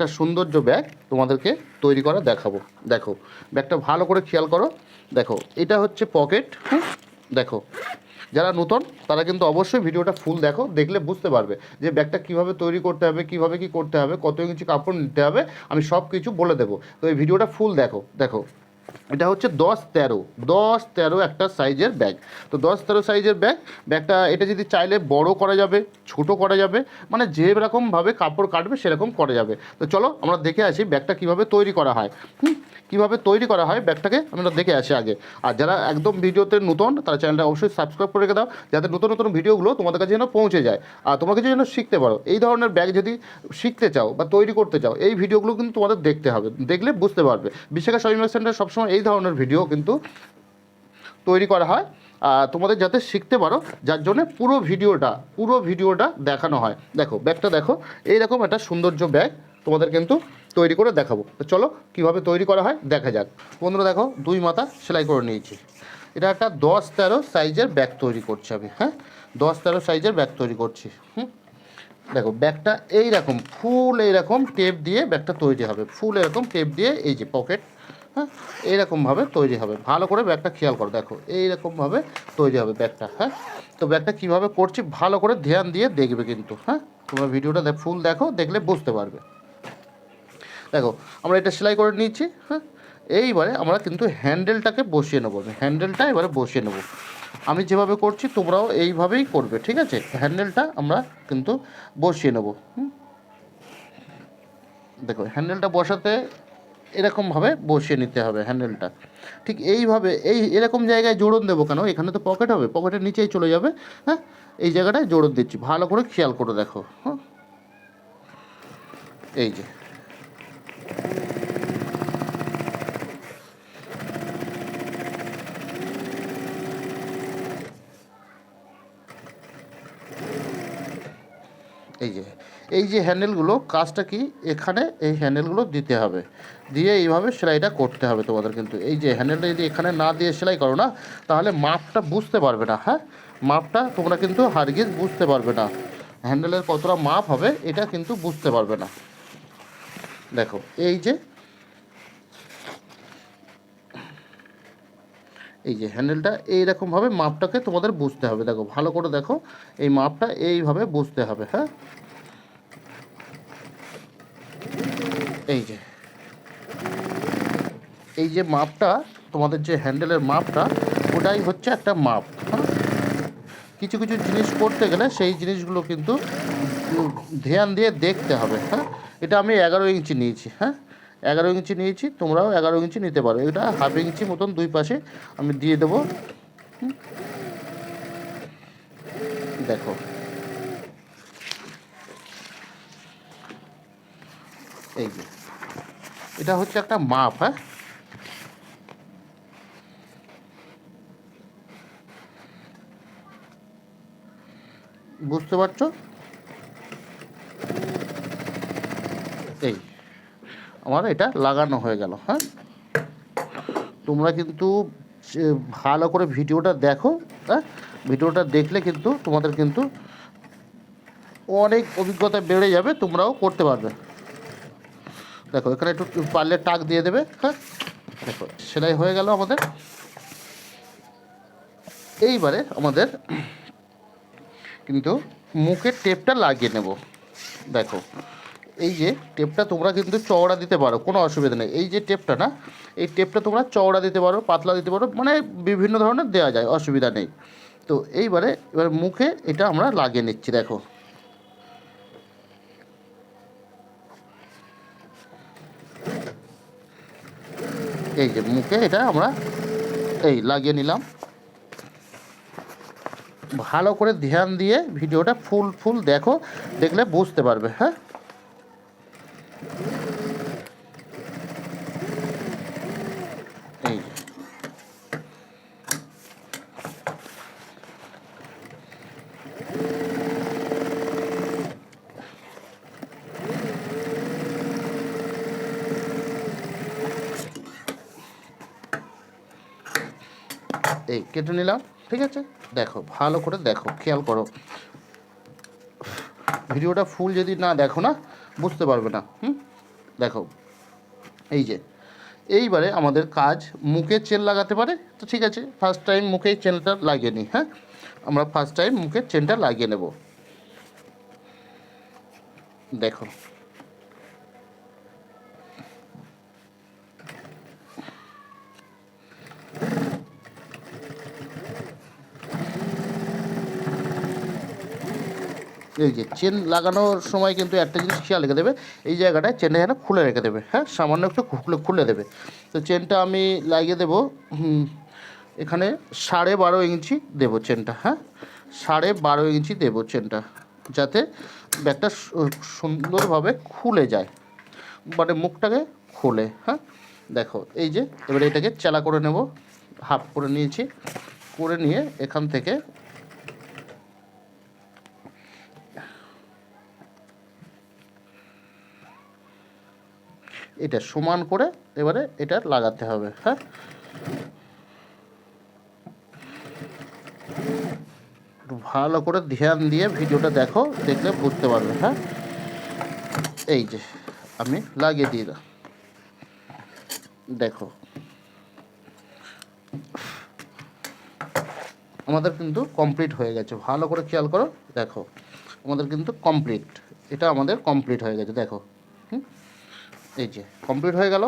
একটা সৌন্দর্য ব্যাগ তোমাদেরকে তৈরি করা দেখাবো। দেখো, ব্যাগটা ভালো করে খেয়াল করো। দেখো, এটা হচ্ছে পকেট। হ্যাঁ দেখো, যারা নতুন, তারা কিন্তু অবশ্যই ভিডিওটা ফুল দেখো, দেখলে বুঝতে পারবে যে ব্যাগটা কীভাবে তৈরি করতে হবে, কীভাবে কি করতে হবে, কত কিছু কাপড় নিতে হবে, আমি সব কিছু বলে দেবো। তো এই ভিডিওটা ফুল দেখো দেখো। এটা হচ্ছে দশ তেরো। দশ তেরো একটা সাইজের ব্যাগ। তো দশ তেরো সাইজের ব্যাগ। ব্যাগটা এটা যদি চাইলে বড় করা যাবে, ছোট করা যাবে মানে যে রকমভাবে কাপড় কাটবে সেরকম করা যাবে। তো চলো আমরা দেখে আসি ব্যাগটা কীভাবে তৈরি করা হয়। হুম? কীভাবে তৈরি করা হয় ব্যাগটাকে আমরা দেখে আসি আগে। আর যারা একদম ভিডিওতে নতুন, তারা চ্যানেলটা অবশ্যই সাবস্ক্রাইব করে রেখে দাও, যাতে নতুন নতুন ভিডিওগুলো তোমাদের কাছে যেন পৌঁছে যায়। আর তোমার কাছে যেন শিখতে পারো। এই ধরনের ব্যাগ যদি শিখতে চাও বা তৈরি করতে চাও, এই ভিডিওগুলো কিন্তু তোমাদের দেখতে হবে। দেখলে বুঝতে পারবে। বিশাখা শপিং সেন্টার সবসময় এই ধরনের ভিডিও কিন্তু তৈরি করা হয়। তোমাদের যাতে শিখতে পারো, যার জন্য পুরো ভিডিওটা পুরো ভিডিওটা দেখানো হয়। দেখো, ব্যাগটা দেখো। এইরকম একটা সৌন্দর্য ব্যাগ তোমাদের কিন্তু তৈরি করে দেখাবো। তো চলো, কীভাবে তৈরি করা হয় দেখা যাক। বন্ধুরা দেখো, দুই মাথা সেলাই করে নিয়েছি। এটা একটা দশ তেরো সাইজের ব্যাগ তৈরি করছি আমি হ্যাঁ? দশ তেরো সাইজের ব্যাগ তৈরি করছি, হুম? দেখো, ব্যাগটা এইরকম, ফুল এইরকম টেপ দিয়ে ব্যাগটা তৈরি হবে। ফুল এরকম টেপ দিয়ে এই যে পকেট হ্যাঁ? এইরকমভাবে তৈরি হবে। ভালো করে ব্যাগটা খেয়াল করো, দেখো, এইরকমভাবে তৈরি হবে ব্যাগটা হ্যাঁ? তো ব্যাগটা কীভাবে করছি, ভালো করে ধ্যান দিয়ে দেখবে কিন্তু হ্যাঁ? তোমরা ভিডিওটা ফুল দেখো, দেখলে বুঝতে পারবে। দেখো, আমরা এটা সেলাই করে নিয়েছি হ্যাঁ? এইবারে আমরা কিন্তু হ্যান্ডেলটাকে বসিয়ে নেব। হ্যান্ডেলটা এবারে বসিয়ে নেব। আমি যেভাবে করছি, তোমরাও এইভাবেই করবে, ঠিক আছে? হ্যান্ডেলটা আমরা কিন্তু বসিয়ে নেব? দেখো, হ্যান্ডেলটা বসাতে এরকমভাবে বসিয়ে নিতে হবে হ্যান্ডেলটা। ঠিক এইভাবে, এই এরকম জায়গায় জোড়ন দেবো কেন? এখানে তো পকেট হবে, পকেটের নিচেই চলে যাবে হ্যাঁ? এই জায়গাটায় জোড়ন দিচ্ছি, ভালো করে খেয়াল করে দেখো হ্যাঁ এই যে এই যে এই যে হ্যান্ডেলগুলো কাজটা কি? এখানে এই হ্যান্ডেলগুলো দিতে হবে। দিয়ে এইভাবে সেলাইটা করতে হবে তোমাদের কিন্তু। এই যে হ্যান্ডেলটা যদি এখানে না দিয়ে সেলাই করো না, তাহলে মাপটা বুঝতে পারবে না হ্যাঁ? মাপটা তোমরা কিন্তু হারগিজ বুঝতে পারবে না। হ্যান্ডেলের কতটা মাপ হবে, এটা কিন্তু বুঝতে পারবে না। দেখো, এই যে এই যে হ্যান্ডেলটা এইরকমভাবে মাপটাকে তোমাদের বুঝতে হবে। দেখো, ভালো করে দেখো, এই মাপটা এইভাবে বুঝতে হবে হ্যাঁ? এই যে এই যে মাপটা, তোমাদের যে হ্যান্ডেলের মাপটা, ওটাই হচ্ছে একটা মাপ হ্যাঁ? কিছু কিছু জিনিস করতে গেলে সেই জিনিসগুলো কিন্তু ধ্যান দিয়ে দেখতে হবে হ্যাঁ? এটা আমি এগারো ইঞ্চি নিয়েছি হ্যাঁ? এগারো ইঞ্চি নিয়েছি, তোমরাও এগারো ইঞ্চি নিতে পারো। এটা হাফ ইঞ্চি মতন দুই পাশে আমি দিয়ে দেবো। দেখো। এই যে। এটা হচ্ছে একটা মাপ হ্যাঁ? বুঝতে পারছ? এই, আমার এটা লাগানো হয়ে গেল হ্যাঁ? তোমরা কিন্তু ভালো করে ভিডিওটা দেখো হ্যাঁ? ভিডিওটা দেখলে কিন্তু তোমাদের কিন্তু অনেক অভিজ্ঞতা বেড়ে যাবে, তোমরাও করতে পারবে। দেখো, এখানে একটু পারলে টাক দিয়ে দেবে হ্যাঁ? দেখো, সেলাই হয়ে গেল আমাদের। এইবারে আমাদের কিন্তু মুখের টেপটা লাগিয়ে নেব। দেখো এই যে টেপটা তোমরা কিন্তু চওড়া দিতে পারো, কোনো অসুবিধা নেই। এই যে টেপটা না, এই টেপটা তোমরা চওড়া দিতে পারো, পাতলা দিতে পারো মানে বিভিন্ন ধরনের দেওয়া যায়, অসুবিধা নেই। তো এইবারে, এবার মুখে এটা আমরা লাগিয়ে নিচ্ছি, দেখো। এই যে মুখে এটা আমরা এই লাগিয়ে নিলাম। ভালো করে ধ্যান দিয়ে ভিডিওটা ফুল ফুল দেখো, দেখলে বুঝতে পারবে হ্যাঁ? এই কেটে নিলাম, ঠিক আছে? দেখো, ভালো করে দেখো, খেয়াল করো। ভিডিওটা ফুল যদি না দেখো না বুঝতে পারবে না, হুম? দেখো, এই যে, এইবারে আমাদের কাজ মুখে চেন লাগাতে পারে, তো ঠিক আছে ফার্স্ট টাইম মুখেই চেনটা লাগিয়ে নিই হ্যাঁ? আমরা ফার্স্ট টাইম মুখে চেনটা লাগিয়ে নেব। দেখো এই যে চেন লাগানোর সময় কিন্তু একটা জিনিস খেয়াল রেখে দেবে, এই জায়গাটায় চেনটা যেন খুলে রেখে দেবে হ্যাঁ? সামান্য একটু খুলে খুলে দেবে। তো চেনটা আমি লাগিয়ে দেবো এখানে সাড়ে বারো ইঞ্চি দেবো চেনটা হ্যাঁ? সাড়ে বারো ইঞ্চি দেবো চেনটা যাতে ব্যাগটা সুন্দরভাবে খুলে যায় মানে মুখটাকে খুলে হ্যাঁ? দেখো, এই যে, এবারে এটাকে চেলা করে নেব, হাফ করে নিয়েছি, করে নিয়ে এখান থেকে এটা সমান করে এবারে এটা লাগাতে হবে হ্যাঁ? ভালো করে ধ্যান দিয়ে ভিডিওটা দেখো, দেখলে বুঝতে পারবে হ্যাঁ? এই যে, আমি লাগিয়ে দিলাম। দেখো। আমাদের কিন্তু কমপ্লিট হয়ে গেছে। ভালো করে খেয়াল করো, দেখো। আমাদের কিন্তু কমপ্লিট এটা আমাদের কমপ্লিট হয়ে গেছে, দেখো। এই যে কমপ্লিট হয়ে গেল।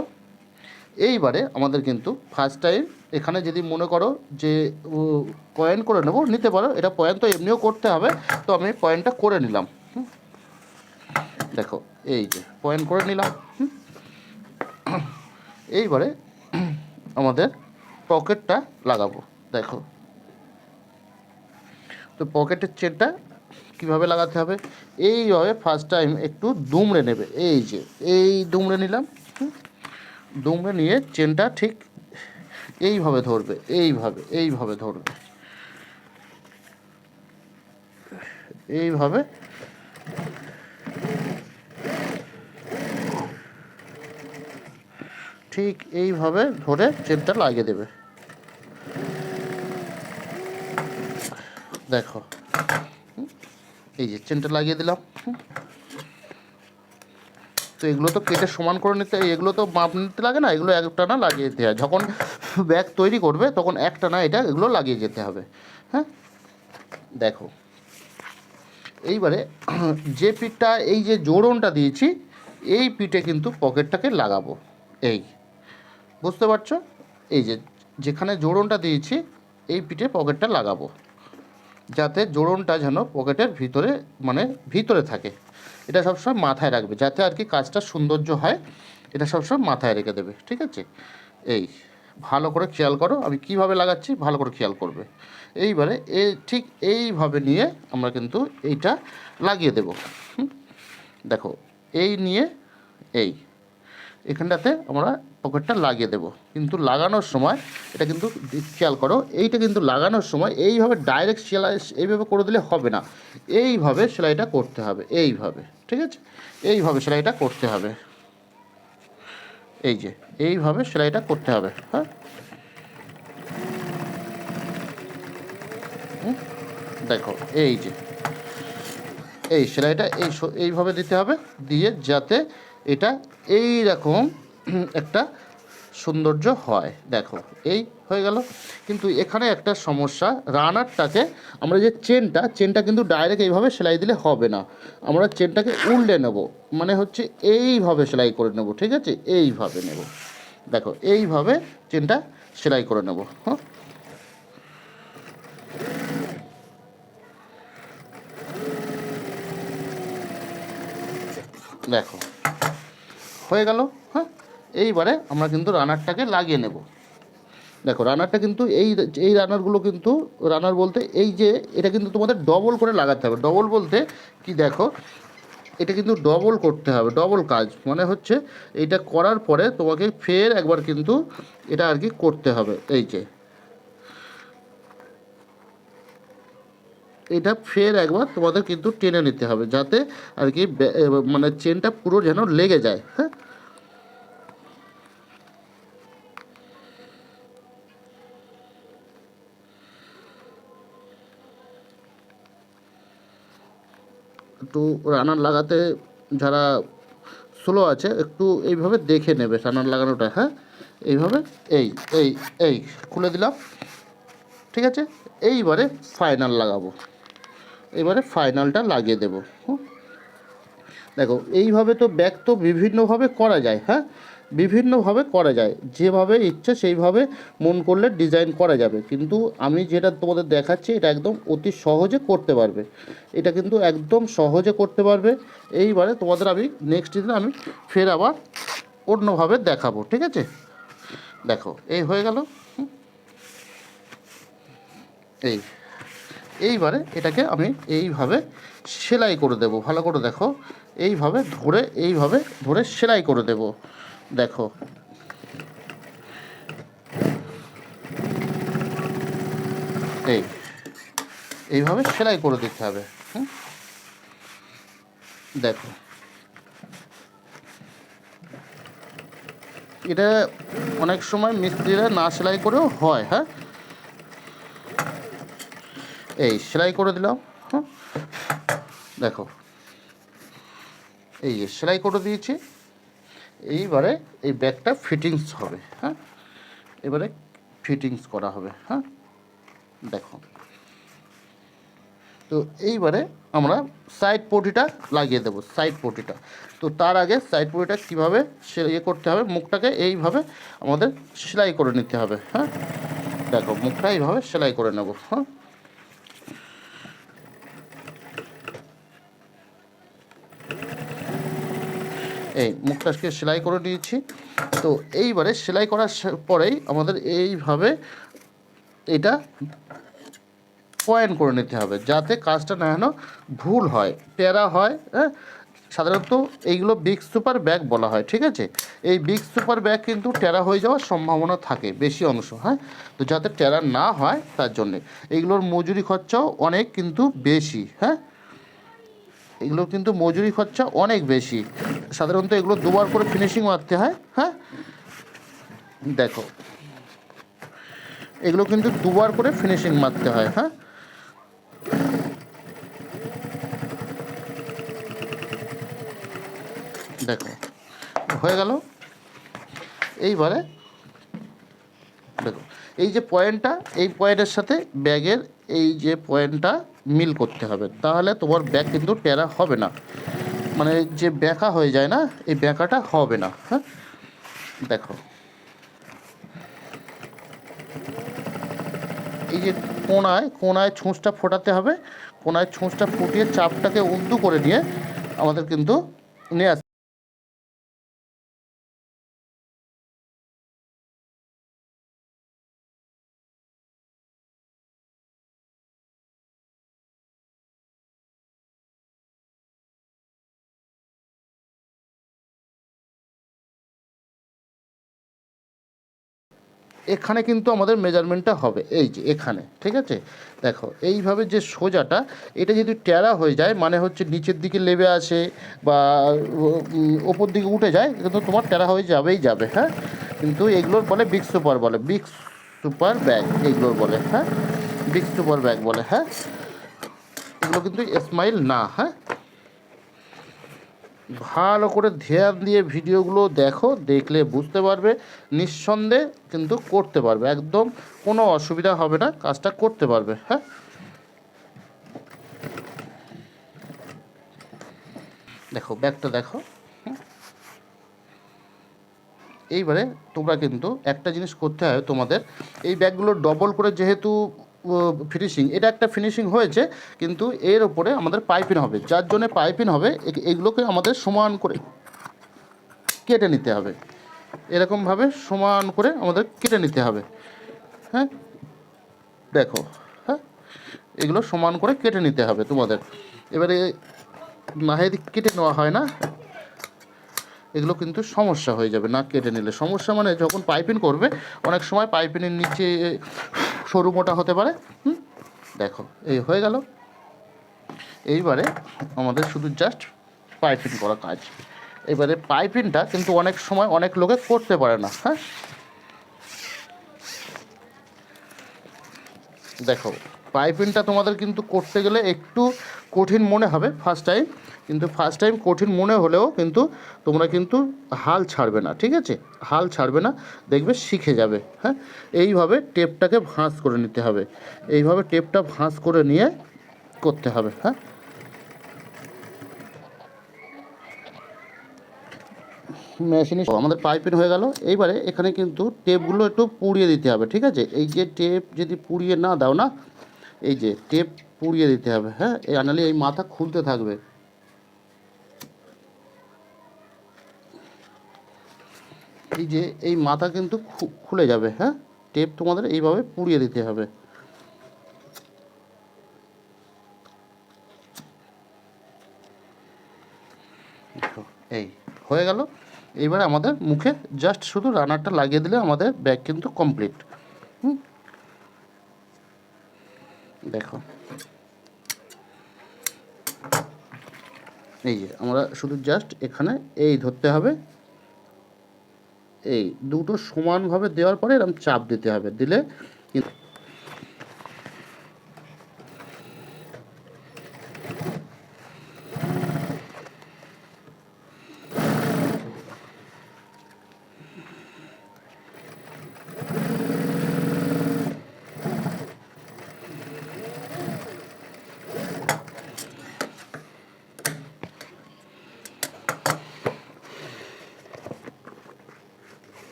এইবারে আমাদের কিন্তু ফার্স্ট টাইম এখানে যদি মনে করো যে পয়েন্ট করে নেব, নিতে পারো। এটা পয়েন্ট তো এমনিও করতে হবে, তো আমি পয়েন্টটা করে নিলাম। দেখো, এই যে পয়েন্ট করে নিলাম। এইবারে আমাদের পকেটটা লাগাবো। দেখো। তো পকেটের চেনটা কীভাবে লাগাতে হবে? এইভাবে ফার্স্ট টাইম একটু দুমড়ে নেবে। এই যে, এই দুমড়ে নিলাম দুমড়ে নিয়ে চেনটা ঠিক এইভাবে ধরবে, এইভাবে এইভাবে ধরবে। এইভাবে। ঠিক এইভাবে ধরে চেনটা লাগিয়ে দেবে। দেখো এই যে চেনটা লাগিয়ে দিলাম। তো এগুলো তো কেটে সমান করে নিতে, এগুলো তো মাপ নিতে লাগে না, এগুলো একটা না লাগিয়ে দিতে হয়। যখন ব্যাগ তৈরি করবে, তখন একটা না এটা এগুলো লাগিয়ে যেতে হবে। হ্যাঁ? দেখো। এইবারে যে পিঠটা, এই যে জোড়নটা দিয়েছি, এই পিঠে কিন্তু পকেটটাকে লাগাবো। এই। বুঝতে পারছ? এই যে যেখানে জোড়নটা দিয়েছি, এই পিঠে পকেটটা লাগাবো। যাতে জোড়নটা যেন পকেটের ভিতরে মানে ভিতরে থাকে। এটা সবসময় মাথায় রাখবে, যাতে আর কি কাজটা সৌন্দর্য হয়, এটা সবসময় মাথায় রেখে দেবে, ঠিক আছে? এই, ভালো করে খেয়াল করো, আমি কীভাবে লাগাচ্ছি, ভালো করে খেয়াল করবে। এইবারে এই ঠিক এইভাবে নিয়ে আমরা কিন্তু এইটা লাগিয়ে দেব? দেখো, এই নিয়ে, এই, এখানটাতে আমরা পকেটটা লাগিয়ে দেব। কিন্তু লাগানোর সময় এটা কিন্তু খেয়াল করো, এইটা কিন্তু লাগানোর সময় এইভাবে ডাইরেক্ট সেলাই, এইভাবে করে দিলে হবে না। এইভাবে সেলাইটা করতে হবে, এইভাবে, ঠিক আছে? এইভাবে সেলাইটা করতে হবে। এই যে, এইভাবে সেলাইটা করতে হবে হ্যাঁ? দেখো, এই যে, এই সেলাইটা এই এইভাবে দিতে হবে, দিয়ে যাতে এটা এই রকম একটা সৌন্দর্য হয়। দেখো, এই হয়ে গেল। কিন্তু এখানে একটা সমস্যা, রানারটাকে আমরা যে চেনটা চেনটা কিন্তু ডাইরেক্ট এইভাবে সেলাই দিলে হবে না। আমরা চেনটাকে উল্টে নেব মানে হচ্ছে এইভাবে সেলাই করে নেব, ঠিক আছে? এইভাবে নেব। দেখো, এইভাবে চেনটা সেলাই করে নেব হ্যাঁ? দেখো, হয়ে গেল হ্যাঁ? এইবারে আমরা কিন্তু রানারটাকে লাগিয়ে নেব। দেখো, রানারটা কিন্তু এই এই রানারগুলো কিন্তু, রানার বলতে এই যে, এটা কিন্তু তোমাদের ডবল করে লাগাতে হবে। ডবল বলতে কি দেখো, এটা কিন্তু ডবল করতে হবে ডবল কাজ। মানে হচ্ছে এইটা করার পরে তোমাকে ফের একবার কিন্তু এটা আর কি করতে হবে। এই যে, এটা ফের একবার তোমাদের কিন্তু টেনে নিতে হবে, যাতে আর কি মানে চেনটা পুরো যেন লেগে যায় হ্যাঁ? একটু রানার লাগাতে যারা স্লো আছে, একটু এইভাবে দেখে নেবে রানার লাগানোটা হ্যাঁ? এইভাবে, এই এই এই, খুলে দিলাম, ঠিক আছে? এইবারে ফাইনাল লাগাবো। এবারে ফাইনালটা লাগিয়ে দেবো। দেখো, এইভাবে তো ব্যাগ তো বিভিন্নভাবে করা যায় হ্যাঁ? বিভিন্নভাবে করা যায়। যেভাবে ইচ্ছে সেইভাবে মন করলে ডিজাইন করা যাবে। কিন্তু আমি যেটা তোমাদের দেখাচ্ছি, এটা একদম অতি সহজে করতে পারবে। এটা কিন্তু একদম সহজে করতে পারবে। এইবারে তোমাদের আমি নেক্সট দিন আমি ফের আবার অন্যভাবে দেখাবো, ঠিক আছে? দেখো, এই হয়ে গেল। এই, এইবারে এটাকে আমি এইভাবে সেলাই করে দেব। ভালো করে দেখো, এইভাবে ধরে এইভাবে ধরে সেলাই করে দেব। দেখো। এই, এইভাবে সেলাই করে দিতে হবে, হুম? দেখো। এটা অনেক সময় মিস্ত্রিরা না সেলাই করেও হয় হ্যাঁ? এই, সেলাই করে দিলাম হ্যাঁ দেখো। এই যে, সেলাই করে দিয়েছি। এইবারে এই ব্যাগটা ফিটিংস হবে হ্যাঁ? এবারে ফিটিংস করা হবে হ্যাঁ? দেখো। তো এইবারে আমরা সাইড পটিটা লাগিয়ে দেবো সাইড পটিটা। তো তার আগে সাইড পটিটা কীভাবে সে ইয়ে করতে হবে, মুখটাকে এইভাবে আমাদের সেলাই করে নিতে হবে হ্যাঁ? দেখো, মুখটা এইভাবে সেলাই করে নেব হ্যাঁ? এই মুখটাকে সেলাই করে নিয়েছি। তো এইবারে সেলাই করার পরেই আমাদের এইভাবে এটা পয়েন্ট করে নিতে হবে যাতে কাজটা না যেন ভুল হয়, টেরা হয় হ্যাঁ? সাধারণত এইগুলো বিগ সুপার ব্যাগ বলা হয়, ঠিক আছে? এই বিগ সুপার ব্যাগ কিন্তু টেরা হয়ে যাওয়ার সম্ভাবনা থাকে বেশি অংশ হ্যাঁ? তো যাতে টেরা না হয় তার জন্যে। এইগুলোর মজুরি খরচাও অনেক কিন্তু বেশি হ্যাঁ? এগুলো কিন্তু মজুরি খরচা অনেক বেশি। সাধারণত এগুলো দুবার করে ফিনিশিং মারতে হয় হ্যাঁ? দেখো। এগুলো কিন্তু দুবার করে ফিনিশিং মারতে হয় হ্যাঁ? দেখো, হয়ে গেল। এইবারে দেখো, এই যে পয়েন্টটা এই পয়েন্টের সাথে ব্যাগের এই যে পয়েন্টটা মিল করতে হবে। তাহলে তোমার ব্যাগ কিন্তু টেরা হবে না। মানে যে ব্যাকা হয়ে যায় না, এই ব্যাকাটা হবে না। হ্যাঁ? দেখো। এই যে কোনায় কোনায় ছুঁচটা ফোটাতে হবে। কোনায় ছুঁচটা ফুটিয়ে চাপটাকে উদ্দু করে দিয়ে আমাদের কিন্তু নিয়ে এখানে কিন্তু আমাদের মেজারমেন্টটা হবে। এই যে এখানে, ঠিক আছে? দেখো, এইভাবে যে সোজাটা, এটা যদি ট্যারা হয়ে যায় মানে হচ্ছে নিচের দিকে লেবে আসে বা ওপর দিকে উঠে যায়, কিন্তু তোমার ট্যারা হয়ে যাবেই যাবে হ্যাঁ? কিন্তু এগুলোর বলে বিগ সুপার বলে বিগ সুপার ব্যাগ এইগুলোর বলে হ্যাঁ? বিগ সুপার ব্যাগ বলে হ্যাঁ? এগুলো কিন্তু স্মাইল না হ্যাঁ? ভালো করে ধ্যান দিয়ে ভিডিওগুলো দেখো, দেখলে বুঝতে পারবে, নিঃসন্দেহে কিন্তু করতে পারবে। একদম কোনো অসুবিধা হবে না, কাজটা করতে পারবে হ্যাঁ? দেখো, ব্যাগটা দেখো। এইবারে তোমরা কিন্তু একটা জিনিস করতে হয় তোমাদের। এই ব্যাগগুলো ডবল করে যেহেতু ফিনিশিং এটা একটা ফিনিশিং হয়েছে, কিন্তু এর ওপরে আমাদের পাইপিং হবে। যার জন্য পাইপিং হবে এগুলোকে আমাদের সমান করে কেটে নিতে হবে। এরকমভাবে সমান করে আমাদের কেটে নিতে হবে। হ্যাঁ? দেখো হ্যাঁ? এগুলো সমান করে কেটে নিতে হবে তোমাদের। এবারে না যদি কেটে নেওয়া হয় না। এগুলো কিন্তু সমস্যা হয়ে যাবে না কেটে নিলে। সমস্যা মানে যখন পাইপিং করবে, অনেক সময় পাইপিংয়ের নিচে সরু মোটা হতে পারে। হুম? দেখো, এই হয়ে গেল। এইবারে আমাদের শুধু জাস্ট পাইপিং করা কাজ। এবারে পাইপিংটা কিন্তু অনেক সময় অনেক লোকে করতে পারে না হ্যাঁ? দেখো পাইপিংটা তোমাদের কিন্তু করতে গেলে একটু কঠিন মনে হবে ফার্স্ট টাইম কিন্তু ফার্স্ট টাইম কঠিন মনে হলেও কিন্তু তোমরা কিন্তু হাল ছাড়বে না, ঠিক আছে? হাল ছাড়বে না, দেখবে শিখে যাবে হ্যাঁ? এইভাবে টেপটাকে ভাঁজ করে নিতে হবে, এইভাবে টেপটা ভাঁজ করে নিয়ে করতে হবে হ্যাঁ? মেশিনে আমাদের পাইপিং হয়ে গেল, এইবারে এখানে কিন্তু টেপগুলো একটু পুড়িয়ে দিতে হবে, ঠিক আছে? এই যে টেপ যদি পুড়িয়ে না দাও না এই যে টেপ পুড়িয়ে দিতে হবে হ্যাঁ? এই আনালে এই মাথা খুলতে থাকবে। এই যে এই মাথা কিন্তু খুলে যাবে হ্যাঁ? টেপ তোমাদের এইভাবে পুড়িয়ে দিতে হবে। এই হয়ে গেল। এইবারে আমাদের মুখে জাস্ট শুধু রানারটা লাগিয়ে দিলে আমাদের ব্যাগ কিন্তু কমপ্লিট হুম? দেখো। এই যে, আমরা শুধু জাস্ট এখানে এই ধরতে হবে। এই দুটো সমানভাবে দেওয়ার পরে এরকম চাপ দিতে হবে। দিলে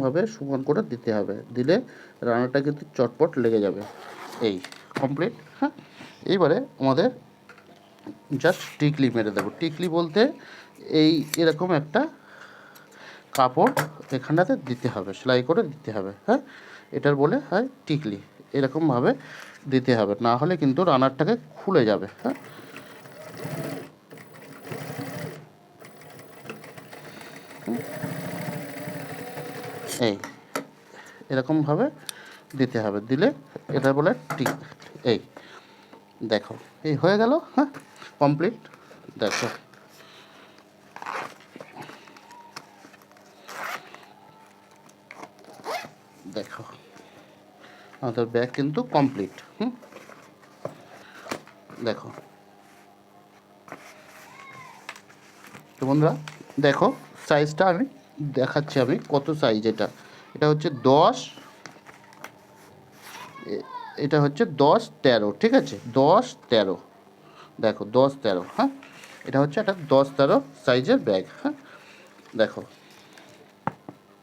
কিন্তু ভাবে সমান করে দিতে হবে। দিলে রান্নাটা কিন্তু চটপট লেগে যাবে। এই কমপ্লিট হ্যাঁ? এইবারে আমাদের জাস্ট টিকলি মেরে দেবো। টিকলি বলতে এই এরকম একটা কাপড় এখানটাতে দিতে হবে, সেলাই করে দিতে হবে হ্যাঁ? এটার বলে হয় টিকলি। এরকমভাবে দিতে হবে। না হলে কিন্তু রানারটাকে খুলে যাবে হ্যাঁ? এই, এরকমভাবে দিতে হবে। দিলে এটা বলে টিক। এই, দেখো, এই হয়ে গেল হ্যাঁ কমপ্লিট দেখো। দেখো, আমাদের ব্যাগ কিন্তু কমপ্লিট হুম? দেখো। তো বন্ধুরা, দেখো সাইজটা আমি দেখাচ্ছি আমি কত সাইজ এটা। এটা হচ্ছে দশ এটা হচ্ছে দশ তেরো, ঠিক আছে? দশ তেরো। দেখো, দশ তেরো হ্যাঁ? এটা হচ্ছে একটা দশ তেরো সাইজের ব্যাগ হ্যাঁ? দেখো